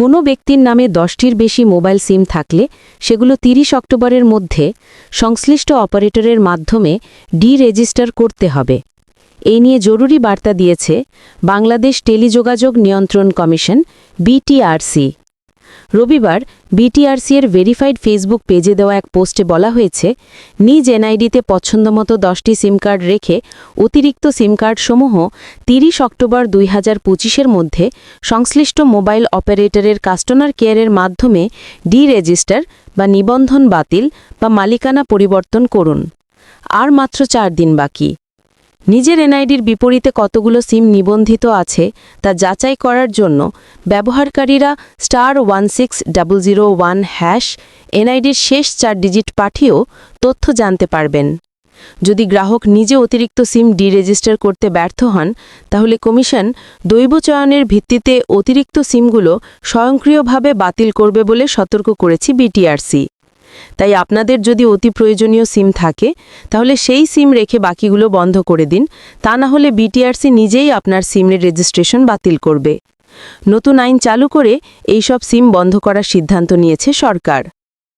কোনো ব্যক্তির নামে দশটির বেশি মোবাইল সিম থাকলে সেগুলো ৩০ অক্টোবরের মধ্যে সংশ্লিষ্ট অপারেটরের মাধ্যমে ডি রেজিস্টার করতে হবে। এই নিয়ে জরুরি বার্তা দিয়েছে বাংলাদেশ টেলিযোগাযোগ নিয়ন্ত্রণ কমিশন, বিটিআরসি। রবিবার বিটিআরসি এর ভেরিফাইড ফেসবুক পেজে দেওয়া এক পোস্টে বলা হয়েছে, নিজ এনআইডিতে পছন্দমতো দশটি সিম কার্ড রেখে অতিরিক্ত সিম কার্ডসমূহ তিরিশ অক্টোবর দুই হাজার পঁচিশের মধ্যে সংশ্লিষ্ট মোবাইল অপারেটরের কাস্টমার কেয়ারের মাধ্যমে ডি রেজিস্টার বা নিবন্ধন বাতিল বা মালিকানা পরিবর্তন করুন। আর মাত্র চার দিন বাকি। নিজের এনআইডির বিপরীতে কতগুলো সিম নিবন্ধিত আছে তা যাচাই করার জন্য ব্যবহারকারীরা star one six double zero one hash এনআইডির শেষ চার ডিজিট পাঠিয়েও তথ্য জানতে পারবেন। যদি গ্রাহক নিজে অতিরিক্ত সিম ডি রেজিস্টার করতে ব্যর্থ হন, তাহলে কমিশন দৈব চয়নের ভিত্তিতে অতিরিক্ত সিমগুলো স্বয়ংক্রিয়ভাবে বাতিল করবে বলে সতর্ক করেছি বিটিআরসি। তাই আপনাদের যদি অতি প্রয়োজনীয় সিম থাকে, তাহলে সেই সিম রেখে বাকিগুলো বন্ধ করে দিন। তা না হলে বিটিআরসি নিজেই আপনার সিমের রেজিস্ট্রেশন বাতিল করবে। নতুন আইন চালু করে এইসব সিম বন্ধ করার সিদ্ধান্ত নিয়েছে সরকার।